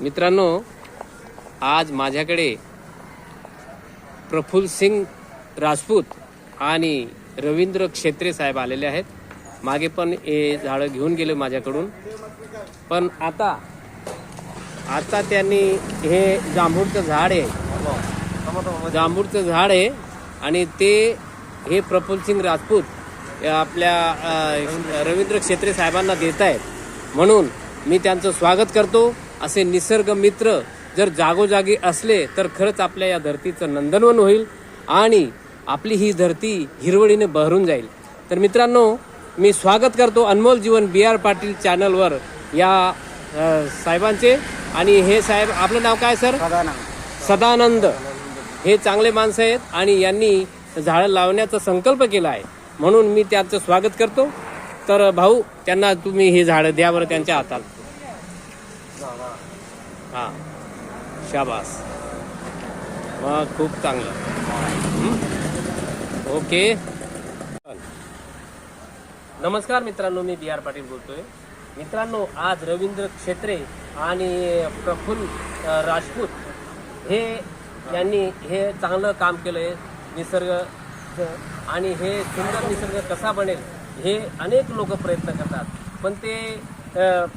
मित्रांनो आज माझ्याकडे प्रफुल्ल सिंग राजपूत आणि रवींद्र क्षेत्रे साहेब आलेले आहेत. मागे पण हे झाडं घेऊन गेले माझ्याकडून. पण आता आता त्यांनी हे जांभूळचं झाड आहे. जांभूळचं झाड आहे आणि ते हे प्रफुल्लसिंग राजपूत आपल्या रवींद्र क्षेत्रे साहेबांना देत आहेत म्हणून मी त्यांचं स्वागत करतो. असे निसर्ग मित्र जर जागोजागी असले तर खरंच आपल्या या धरतीचं नंदनवन होईल आणि आपली ही धरती हिरवळीने बहरून जाईल. तर मित्रांनो मी स्वागत करतो अनमोल जीवन बी आर पाटील चॅनलवर या साहेबांचे. आणि हे साहेब आपलं नाव काय सर? सदानंद. हे चांगले माणसं आहेत आणि यांनी झाडं लावण्याचा संकल्प केला आहे. म्हणून मी त्यांचं स्वागत करतो. तर भाऊ त्यांना तुम्ही हे झाडं द्या बरं त्यांच्या हातात हां. शाबास. मग खूप चांगलं. ओके. नमस्कार मित्रांनो मी बी आर पाटील बोलतोय. मित्रांनो आज रवींद्र क्षेत्रे आणि प्रफुल्ल राजपूत हे यांनी हे चांगलं काम केलंय. निसर्ग आणि हे सुंदर निसर्ग कसा बनेल हे अनेक लोक प्रयत्न करतात. पण ते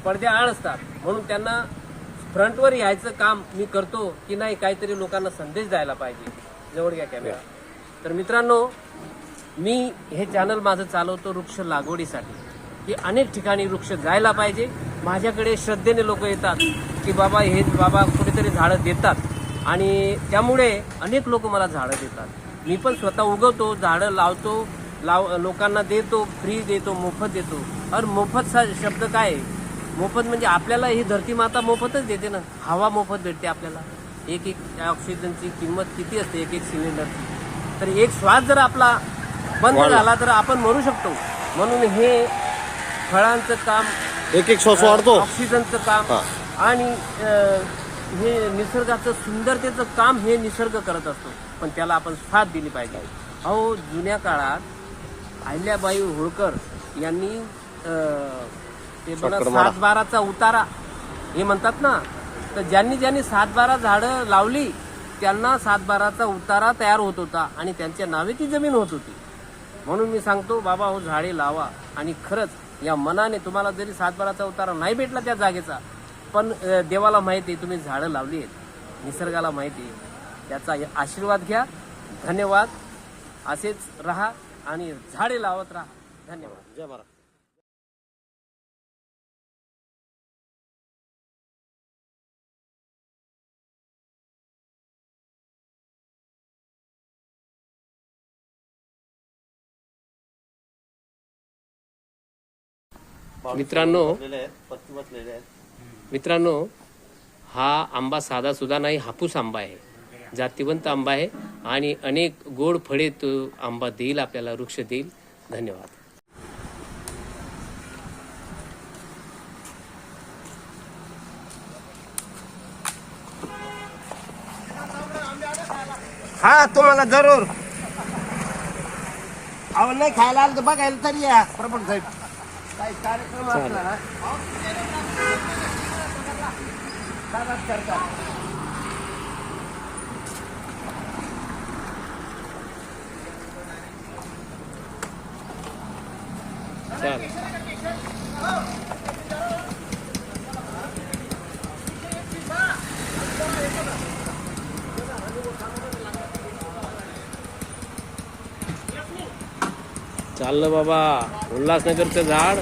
पडद्याआड असतात. म्हणून त्यांना फ्रंटवर यायचं काम मी करतो की नाही काहीतरी लोकांना संदेश द्यायला पाहिजे. जवळ घ्या कॅमेरा तर मित्रांनो मी हे चॅनल माझं चालवतो वृक्ष लागवडीसाठी. की अनेक ठिकाणी वृक्ष जायला पाहिजे. माझ्याकडे श्रद्धेने लोक येतात की बाबा हे बाबा कुठेतरी झाडं देतात. आणि त्यामुळे अनेक लोक मला झाडं देतात. मी पण स्वतः उगवतो झाडं लावतो लाव लोकांना देतो फ्री देतो मोफत देतो. और मोफत सा शब्द काय? आहे? मोफत म्हणजे आपल्याला ही धरती माता मोफतच देते ना. हवा मोफत भेटते आपल्याला. एक एक ऑक्सिजनची किंमत किती असते? एक एक सिलेंडरची तर एक श्वास जर आपला बंद झाला तर आपण मरू शकतो. म्हणून हे फळांचं काम एक एक श्वास वाढतो. ऑक्सिजनचं काम आणि हे निसर्गाचं सुंदरतेचं काम हे निसर्ग करत असतो. पण त्याला आपण साथ दिली पाहिजे. अहो जुन्या काळात अहिल्याबाई होळकर यांनी ते. सात बाराचा उतारा. हे म्हणतात ना तर ज्यांनी ज्यांनी सात बारा झाडं लावली त्यांना सात बाराचा उतारा तयार होत होता आणि त्यांच्या नावे ती जमीन होत होती. म्हणून मी सांगतो बाबा हो झाडे लावा. आणि खरंच या मनाने तुम्हाला जरी सातबाराचा उतारा नाही भेटला त्या जागेचा पण देवाला माहिती आहे तुम्ही झाडं लावली आहेत. निसर्गाला माहिती आहे. त्याचा आशीर्वाद घ्या. धन्यवाद. असेच राहा आणि झाडे लावत राहा. धन्यवाद. जय महाराज. मित्रांनो मित्रांनो हा आंबा साधा सुद्धा नाही हापूस आंबा आहे. जातिवंत आंबा आहे आणि अनेक गोड फळे तो आंबा देईल आपल्याला वृक्ष देईल. धन्यवाद. हा तुम्हाला जरूर. अहो नाही खायला आलं तर बघायला तरी या प्रभू साहेब. कार्यक्रम असला ना सांगा सरकार. चालेल चाललं बाबा. उल्हासनगरचं झाड.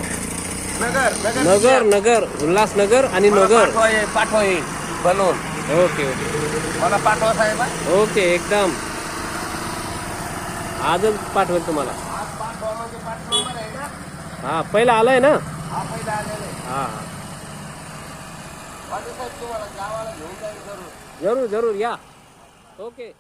नगर नगर. नगर नगर. उल्हासनगर आणि नगर. पाठवा ये, पाठवा ये, बनवून. Okay okay. मला पाठवा साहेब. ओके एकदम. आजच पाठवेल तुम्हाला. म्हणजे हा पहिला आलाय ना? हा पहिला हा. जरूर जरूर या. ओके.